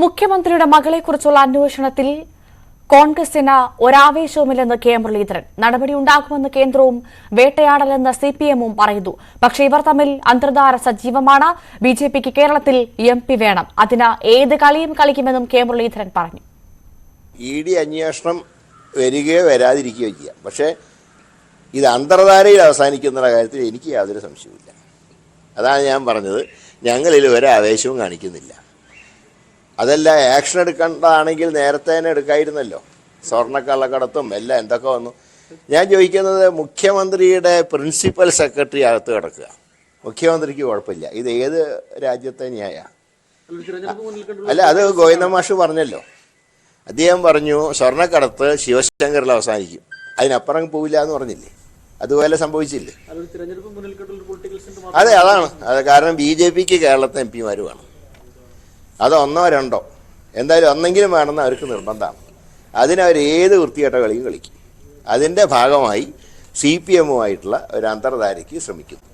മുഖ്യമന്ത്രിയുടെ മകളെക്കുറിച്ചുള്ള അന്വേഷണത്തിൽ കോൺഗ്രസിന് ഒരാവേശവുമില്ലെന്ന് കെ മുരളീധരൻ. നടപടിയുണ്ടാകുമെന്ന് കേന്ദ്രവും വേട്ടയാടലെന്ന് സി പി എമ്മും പറയുന്നു. പക്ഷേ ഇവർ തമ്മിൽ അന്തർധാര സജീവമാണ്. ബി ജെ പിക്ക് കേരളത്തിൽ എം പി വേണം. അതിന് ഏത് കളിയും കളിക്കുമെന്നും കെ മുരളീധരൻ പറഞ്ഞു. ഇ ഡി അന്വേഷണം വരികയോ വരാതിരിക്കുകയോ ചെയ്യാം. പക്ഷേ ഇത് അന്തർധാരയിൽ അവസാനിക്കുന്ന കാര്യത്തിൽ എനിക്ക് യാതൊരു സംശയവുമില്ല. അതാണ് ഞാൻ പറഞ്ഞത്. ഞങ്ങളിൽ ഒരു ആവേശവും കാണിക്കുന്നില്ല. അതല്ല ആക്ഷൻ എടുക്കേണ്ടതാണെങ്കിൽ നേരത്തെ തന്നെ എടുക്കായിരുന്നല്ലോ. സ്വർണക്കള്ളക്കടത്തും എല്ലാം എന്തൊക്കെ വന്നു. ഞാൻ ചോദിക്കുന്നത് മുഖ്യമന്ത്രിയുടെ പ്രിൻസിപ്പൽ സെക്രട്ടറി അകത്ത് കിടക്കുക. മുഖ്യമന്ത്രിക്ക് കുഴപ്പമില്ല. ഇത് ഏത് രാജ്യത്തെ ന്യായ? അല്ല അത് ഗോവിന്ദ മാഷ് പറഞ്ഞല്ലോ. അദ്ദേഹം പറഞ്ഞു സ്വർണക്കടത്ത് ശിവശങ്കറിൽ അവസാനിക്കും. അതിനപ്പുറം പോവില്ല എന്ന് പറഞ്ഞില്ലേ? അതുപോലെ സംഭവിച്ചില്ലേ? അതെ അതാണ്. അത് കാരണം ബി ജെ പിക്ക് കേരളത്തെ എം പിമാർ വേണം. അത് ഒന്നോ രണ്ടോ. എന്തായാലും ഒന്നെങ്കിലും വേണമെന്ന് അവർക്ക് നിർബന്ധമാണ്. അതിനവർ ഏത് വൃത്തികെട്ട കളിയും കളിക്കും. അതിന്റെ ഭാഗമായി സി പി എമ്മുമായിട്ടുള്ള ഒരു അന്തർധാരയ്ക്ക് ശ്രമിക്കുന്നു.